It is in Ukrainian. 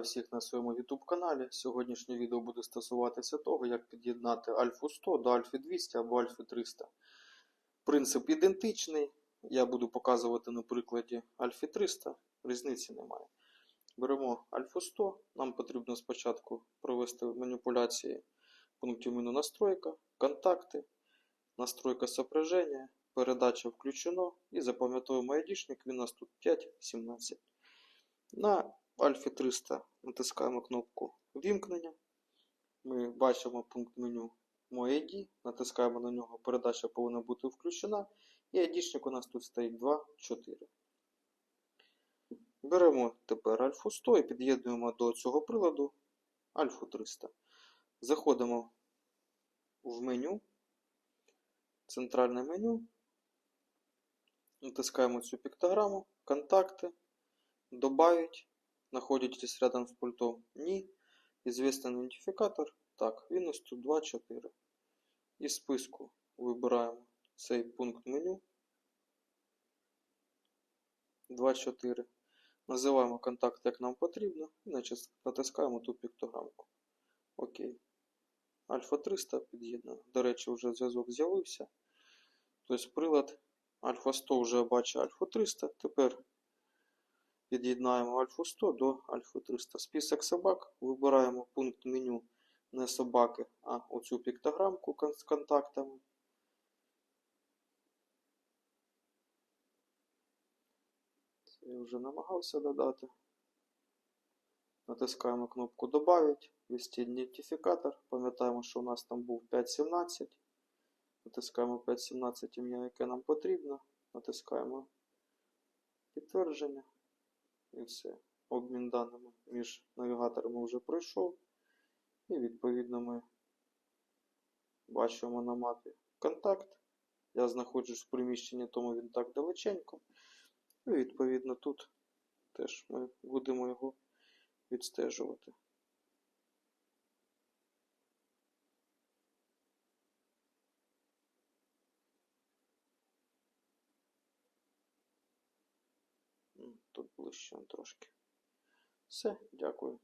всіх на своєму YouTube каналі. Сьогоднішнє відео буде стосуватися того, як під'єднати Альфу 100 до Альфи 200 або Альфи 300. Принцип ідентичний. Я буду показувати на прикладі Альфи 300, різниці немає. Беремо Альфу 100. Нам потрібно спочатку провести маніпуляції пунктів меню настройка, контакти, настройка сопряження, передача включено і запам'ятовуємо айдішник, він у нас тут 5.17. На Альфі 300 натискаємо кнопку Вімкнення. Ми бачимо пункт меню Мой ID, натискаємо на нього, передача повинна бути включена. І айдішник у нас тут стоїть 2.4. Беремо тепер Альфу 100 і під'єднуємо до цього приладу Альфу 300. Заходимо в меню, центральне меню, натискаємо цю піктограму, контакти, добавить, находитесь рядом з пультом? Ні. Известный ідентифікатор? Так, він ось тут 2.4. Із списку вибираємо цей пункт меню 2.4. Називаємо контакт, як нам потрібно, і натис- натискаємо ту піктограмку. Окей. Альфа 300 під'єднано. До речі, вже зв'язок з'явився. Тобто прилад Альфа 100 вже бачить Альфа 300. Тепер під'єднаємо Альфу 100 до Альфа 300. Список собак. Вибираємо пункт меню не собаки, а оцю піктограмку з контактами. Це я вже намагався додати. Натискаємо кнопку Добавить, ввести ідентифікатор. Пам'ятаємо, що у нас там був 5.17. Натискаємо 5.17 ім'я, яке нам потрібно. Натискаємо підтвердження. І все. Обмін даними між навігаторами вже пройшов. І відповідно ми бачимо на мапі контакт. Я знаходжусь в приміщенні, тому він так далеченько. І відповідно тут теж ми будемо його відстежувати. Тут ближче трошки. Все, дякую.